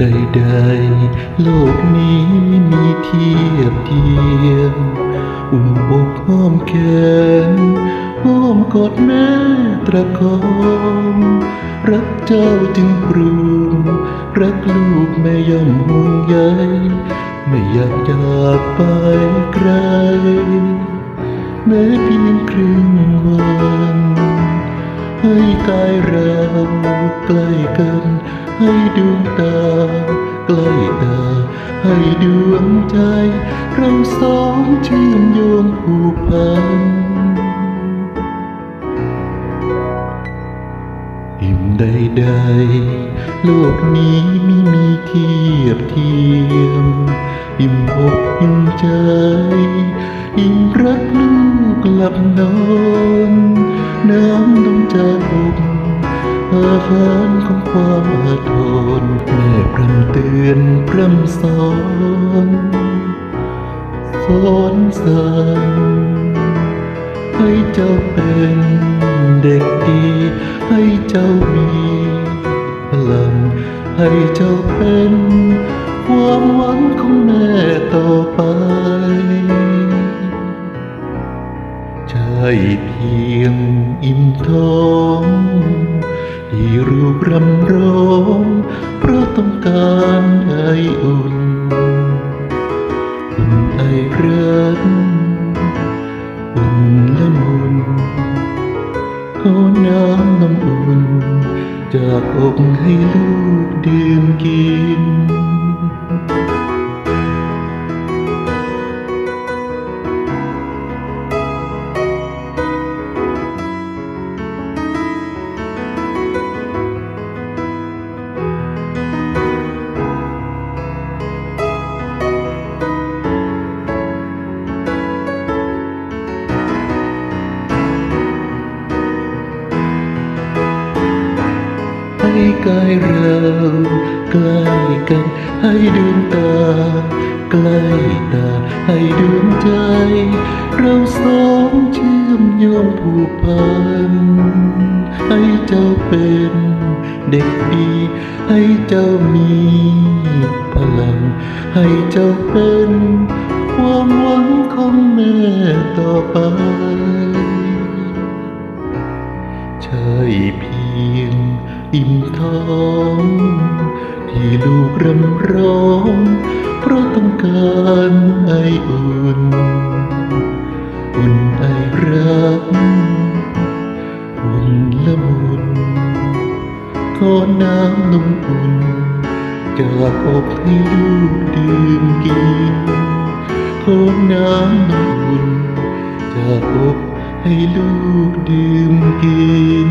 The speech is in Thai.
ใดๆ โลกนี้ไม่มีเทียบเทียมอุ้มอกห้อมแขนห้อมกอดแม่ตระคองรักเจ้าจึงปรุงรักลูกแม่ย่อมห่วงใยไม่อยากจากไปไกลแม้เพียงครึ่ง ให้กายเราใกล้กัน ให้ดวงตาใกล้ตา ให้ดวงใจ เราสองเชื่อมโยงผูกพันอิ่มใดๆโลกนี้ไม่มีเทียบเทียม อิ่มอกอิ่มใจ อิ่มรักลูกหลับนอน น้ำนมจากอกอาหารของความอาทรแม่พร่ำเตือนพร่ำสอนสอนสั่งให้เจ้าเป็นเด็กดี ให้เจ้ามีพลังให้เจ้าเป็น ความหวังของแม่ต่อไป ใช่เพียงอิ่มท้องที่รูปรำร้องเพราะต้องการให้อุ่นอุ่นไอรักอุ่นละมุนขอน้ำน้ำอุ่นจากอกให้ลูกดื่มกิน กายเราใกล้กันให้ดวงตาใกล้ตาให้ดวงใจ เราสองเชื่อมโยงผูกพันให้เจ้าเป็นเด็กดี ให้เจ้ามีพลัง ให้เจ้าเป็นความหวังของแม่ต่อไปใช่เพียง อิ่มท้องที่ลูกรำร้อง เพราะต้องการให้อุ่น อุ่นไอรักอุ่นละมุนขอน้ำนมอุ่นจากอกให้ลูกดื่มกินขอน้ำนมอุ่นจากอกให้ลูกดื่มกิน